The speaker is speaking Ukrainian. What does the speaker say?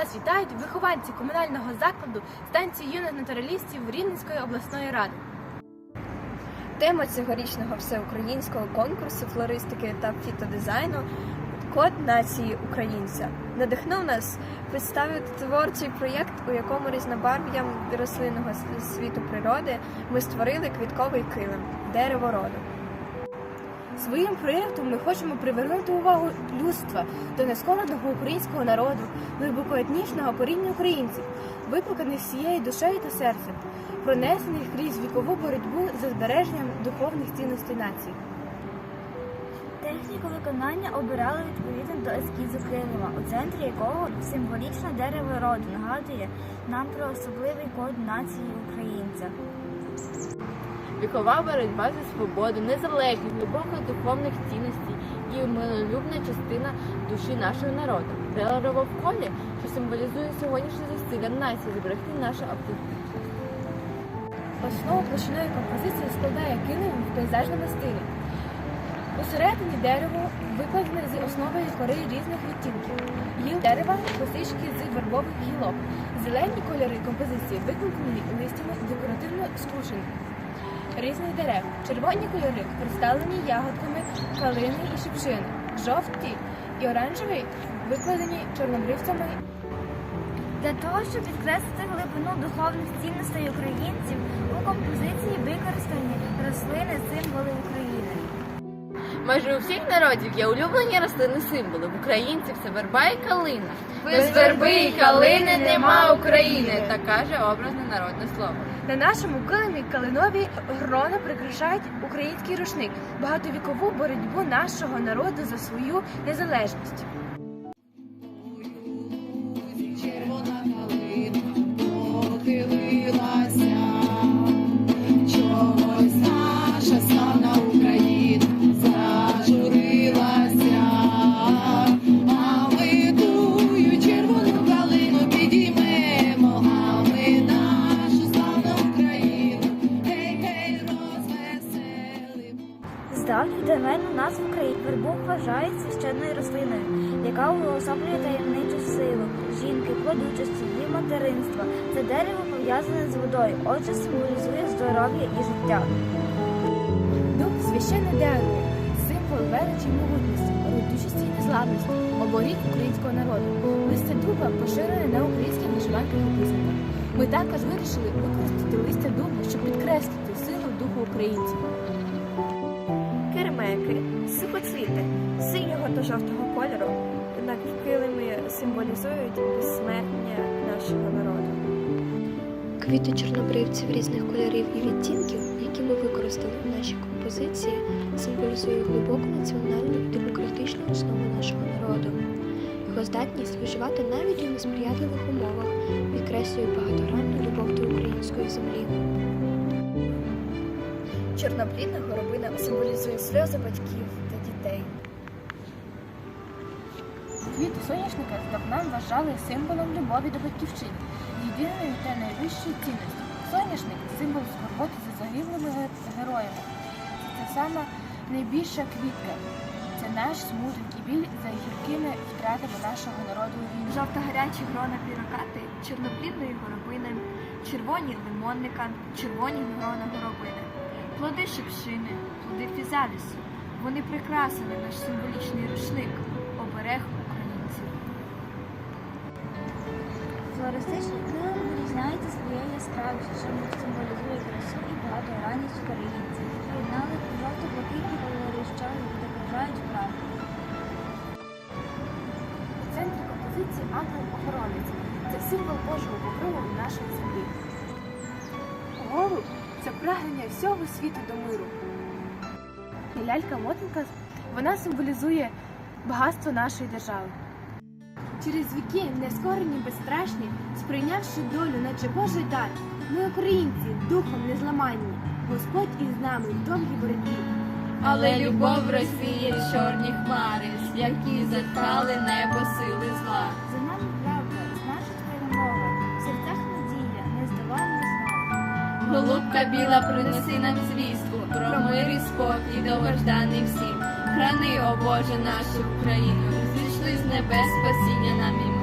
Вас вітають вихованці комунального закладу станції юних натуралістів Рівненської обласної ради. Тема цьогорічного всеукраїнського конкурсу флористики та фітодизайну Код нації українця надихнув нас представити творчий проєкт, у якому різнобарв'ям рослинного світу природи ми створили квітковий килим дерево роду. Своїм проєктом ми хочемо привернути увагу людства до нескореного українського народу, глибокоетнічного коріння українців, викликаних всією душею та серцем, пронесених крізь вікову боротьбу за збереженням духовних цінностей нації. Техніку виконання обирали відповідно до ескізу килима, у центрі якого символічне дерево роду нагадує нам про особливий код нації українця. Вікова боротьба за свободу, незалежність, глибоких духовних цінностей і милолюбна частина душі нашого народу. Дерево в колі, що символізує сьогоднішні зусилля нації зберегти нашу автентичність. Основу площиної композиції складає килим в пейзажному стилі. Усередині дерево викладене з основою кори різних відтінків. Гіл дерева, косички з вербових гілок. Зелені кольори композиції викладені листями декоративно скручені різних дерев. Червоні кольори представлені ягодками калини і шипшини. Жовті і оранжеві викладені чорнобривцями Для того, щоб підкреслити глибину духовних цінностей українців, у композиції використані рослини, символи України. Майже у всіх народів є улюблені рослини символи. В українців це верба і калина. Без верби і калини нема України, так каже образне народне слово. На нашому килимі калинові грона прикрашають український рушник, багатовікову боротьбу нашого народу за свою незалежність. Давніх давен у нас в Україні вербух вважають священною рослиною, яка уособлює таємничу силу жінки, плодючості і материнства. Це дерево пов'язане з водою, отже, символізує здоров'я і життя. Дуб священне дерево, символ величі могутності, родючості і незламності, оборіг українського народу. Листя дуба поширене на українських вишиванках і. Ми також вирішили використати листя дуба, щоб підкреслити силу духу українців. Кермеки, сухоцвіти синього та жовтого кольору на килимі символізують безсмертня нашого народу. Квіти чорнобривців різних кольорів і відтінків, які ми використали в нашій композиції, символізує глибоку національну і демократичну основу нашого народу. Його здатність виживати навіть у несприятливих умовах підкреслює багатогранну любов до української землі. Чорноплідна горобина символізує сльози батьків та дітей. Квіти соняшника здавна вважали символом любові до батьківщини, єдиної та найвищої цінності. Соняшник символ скорботи за загиблими героями. Це сама найбільша квітка. Це наш смуток і біль за гіркими втратами нашого народу у війні. Жовто-гарячі грона пірокати, чорноплідної горобини, червоні лимонника, червоні грона горобини, плоди шипшини, плоди фізалісу. Вони прикрасили наш символічний рушник, оберег українців. Флористичний килим вирізняється своєю яскравістю, що символізує красу і багатогранність українців. Поєднали жовто-блакитні кольори, що відображають правду. У центрі композиції ангел-охоронець. Це символ Божого покрову нашої землі. Голуб це прагнення всього світу до миру. І лялька-мотанка вона символізує багатство нашої держави. Через віки нескорені, безстрашні, сприйнявши долю, наче Божий дар, ми українці, духом незламанні, Господь із нами в довгій боротьбі. Але любов Росії чорні хмари, які заткали небо сили зла. За нами Голубка біла, принеси нам звістку про мир і спокій довгожданий всім. Храни, о Боже, нашу Україну, зійшли з небес спасіння нам і